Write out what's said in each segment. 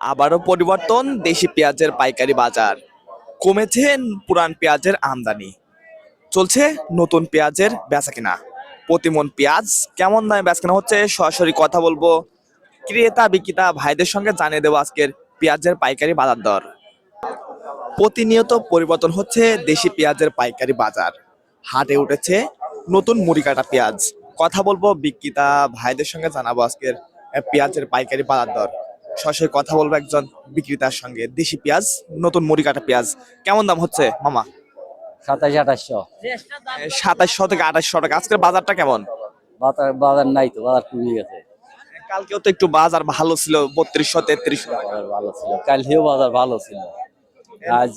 আবারও পরিবর্তন, দেশি পেঁয়াজের পাইকারি বাজার। কমেছে পুরান পেঁয়াজের আমদানি। চলছে নতুন পেঁয়াজের বেচা কিনা প্রতিমন পেঁয়াজ কেমন দামে বেচা কেনা হচ্ছে সরাসরি কথা বলব ক্রেতা, বিক্রেতা ভাইদের সঙ্গে জানিয়ে দেবো আজকের পেঁয়াজের পাইকারি বাজার দর। প্রতিনিয়ত পরিবর্তন হচ্ছে দেশি পেঁয়াজের পাইকারি বাজার। হাটে উঠেছে নতুন মুড়ি কাটা পেঁয়াজ। কথা বলব বিক্রেতা ভাইদের সঙ্গে জানাব আজকের পেঁয়াজের পাইকারি বাজার দর। সরাসরি কথা বলব একজন বিক্রেতার সঙ্গে। দেশি পেঁয়াজ নতুন মুড়ি কাটা পেঁয়াজ। কেমন দাম হচ্ছে মামা? সাতাশ আঠাশশো। সাতাশশো থেকে আঠাশশো টাকা। আজকের বাজারটা কেমন? বাজার নাই তো বাজার কমে গেছে। কালকেও তো একটু বাজার ভালো ছিল বত্রিশশো তেত্রিশশো বাজার ভালো ছিল কালকেও বাজার ভালো ছিল। আজ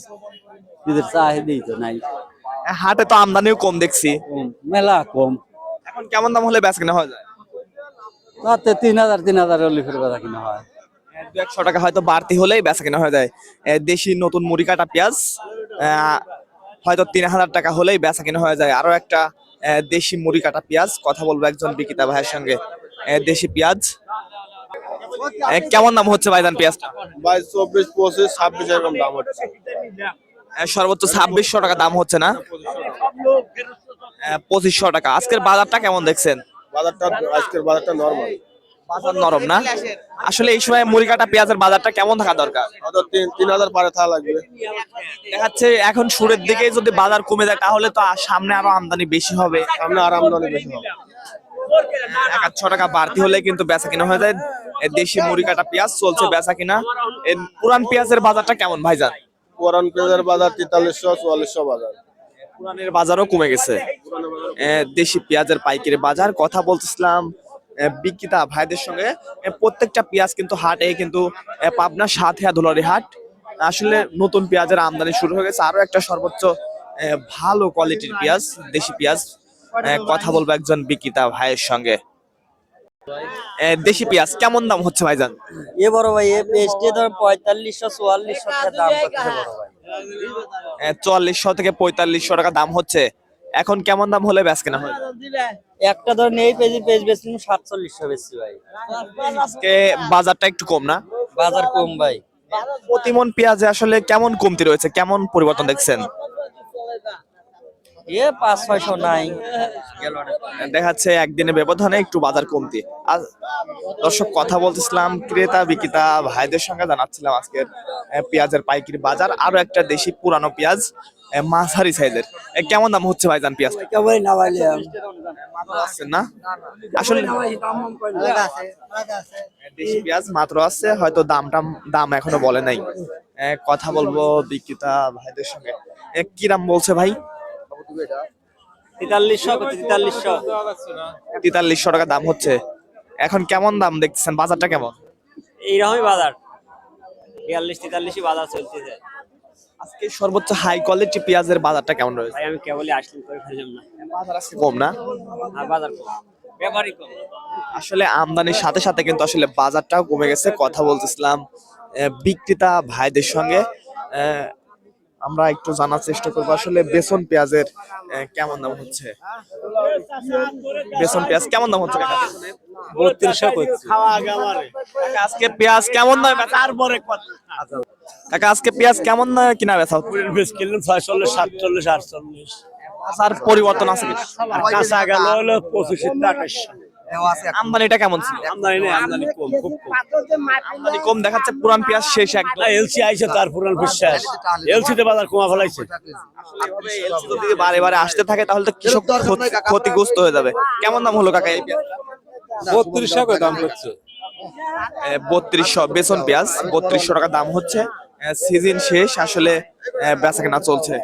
ঈদের চাহিদাই তো নাই। হাটে তো আমদানিও কম দেখছি। মেলা কম। এখন কেমন দাম হলে বেচ কিনা হয়ে যায়? তাতে তিন হাজার তিন হাজার হলে ফের বেচা কিনা হয়। দু একশো টাকা হয়তো বাড়তি হলেই বেচা কিনা হয়ে যায়। দেশি নতুন মুড়ি কাটা পেঁয়াজ হয়তো তিন হাজার টাকা হলেই বেচা কিনা হয়ে যায়। আরও একটা দেশি মুড়ি কাটা পেঁয়াজ কথা বলব একজন বিক্রেতা ভাইয়ের সঙ্গে। দেশি পেঁয়াজ। কেমন দাম হচ্ছে ভাইজান পেঁয়াজটা? বাইশ চব্বিশ পঁচিশ ছাব্বিশ এরকম দাম হচ্ছে। সর্বোচ্চ ছাব্বিশশো টাকা দাম হচ্ছে না? পঁচিশশো টাকা। আজকের বাজারটা কেমন দেখছেন? বাজারটা আজকের বাজারটা নর্মাল বাজার নরম না? আসলে এই সময় মুড়ি কাটা পেঁয়াজের বাজারটা কেমন থাকা দরকার? তিন তিন হাজার পারে থাকা লাগবে। দেখাচ্ছে এখন সুরের দিকে যদি বাজার কমে যায় তাহলে তো সামনে আরও আমদানি বেশি হবে। সামনে আর আমদানি বেশি হবে। এক ছ টাকা বাড়তি হলে কিন্তু বেচা কিনা হয়ে যায়। দেশি মুড়ি কাটা পেঁয়াজ চলছে বেচা কিনা। পুরান পেঁয়াজের বাজারটা কেমন ভাইজান? পুরান পেঁয়াজের বাজার তেতাল্লিশশো চুয়াল্লিশশো বাজার। পুরানের বাজারও কমে গেছে। দেশি পেঁয়াজের পাইকারি বাজার কথা বলতেছিলাম বিক্রেতা ভাইদের সঙ্গে প্রত্যেকটা পেঁয়াজ কিন্তু হাটে কিন্তু পাবনা সাত সাথিয়া ধুলারি হাট। আসলে নতুন পেঁয়াজের আমদানি শুরু হয়ে গেছে। আরও একটা সর্বোচ্চ ভালো কোয়ালিটির পেঁয়াজ দেশি পেঁয়াজ। কথা বলব একজন বিক্রেতা ভাইয়ের সঙ্গে। দেশি পেঁয়াজ কেমন দাম হচ্ছে ভাইজান? এ বড় ভাই এ পেস্টে ধর পঁয়তাল্লিশশো চুয়াল্লিশশো টাকা দাম হচ্ছে। বড় ভাই চুয়াল্লিশশো থেকে পঁয়তাল্লিশশো টাকা দাম হচ্ছে। এখন কেমন দাম হলে বেচ কেনা হয়? একটা ধর নেই পেজি পেজ বেশি সাতচল্লিশশো বেশি ভাই। আজকে বাজারটা একটু কম না? বাজার কম ভাই। প্রতিমন পেঁয়াজে আসলে কেমন কমতি রয়েছে? কেমন পরিবর্তন দেখছেন? এ পাঁচ ছয়শো নাই। দেখাচ্ছে একদিনের ব্যবধানে একটু বাজার কমতি। আর দর্শক কথা বলতেছিলাম ক্রেতা বিক্রেতা ভাইদের সঙ্গে জানাচ্ছিলাম আজকের পেঁয়াজের পাইকারি বাজার। আরও একটা দেশি পুরানো পেঁয়াজ মাঝারি সাইজের। কেমন দাম হচ্ছে ভাইজান পেঁয়াজ না ভাই আসছেন না? আসলে দেশি পেঁয়াজ মাত্র আছে হয়তো দামটা দাম এখনও বলে নাই। কথা বলব বিক্রেতা ভাইদের সঙ্গে। এ, কি দাম বলছে ভাই? তেতাল্লিশশো তেতাল্লিশশো। তেতাল্লিশশো টাকা দাম হচ্ছে। এখন কেমন দাম দেখতেছেন? বাজারটা কেমন? এইরকমই বাজার। বিয়াল্লিশ তেতাল্লিশই বাজার চলতেছে। আজকে সর্বোচ্চ হাই কোয়ালিটি পেঁয়াজের বাজারটা কেমন রয়েছে? ভাই আমি কেবলই আসলাম করে ফেললাম না বাজার আজকে কম না? আর বাজার কম। ব্যাপারই কম। আসলে আমদানির সাথে সাথে কিন্তু আসলে বাজারটাও কমে গেছে কথা বলতেছিলাম আহ, বিক্রেতা ভাইদের সঙ্গে। আহ, আমরা একটু জানার চেষ্টা করব আসলে বেসন পেঁয়াজের আহ, কেমন দাম হচ্ছে? বেসন পেঁয়াজ কেমন দাম হচ্ছে কাকা? বত্রিশশো আজকে পেঁয়াজ কেমন দামে? তারপরে কাকা আজকে পেঁয়াজ কেমন দামে কিনা বেচা হচ্ছে? বেশ কিনলাম ছয়চল্লিশ সাতচল্লিশ আটচল্লিশ। বাজার পরিবর্তন আছে কি? কাঁচা গেল হলো পঁচিশ আঠাশশো আমদানিটা কেমন ছিল? আমদানি নেই আমদানি কম খুব কম। আমদানি কম দেখাচ্ছে পুরান পেঁয়াজ শেষ একদম না এলসি আইছে তার পুরান বিশ্বাস। এলসিতে বাজার কমা ফেলাইছে। LC যদি বারে বারে আসতে থাকে তাহলে তো কৃষক ক্ষতিগ্রস্ত হয়ে যাবে। কেমন দাম হলো কাকা এই পেঁয়াজ? বত্রিশশো করে দাম করছে বত্রিশশো বেসন পেঁয়াজ বত্রিশশো টাকা দাম হচ্ছে। সিজন শেষ আসলে বেচা কেনা চলছে।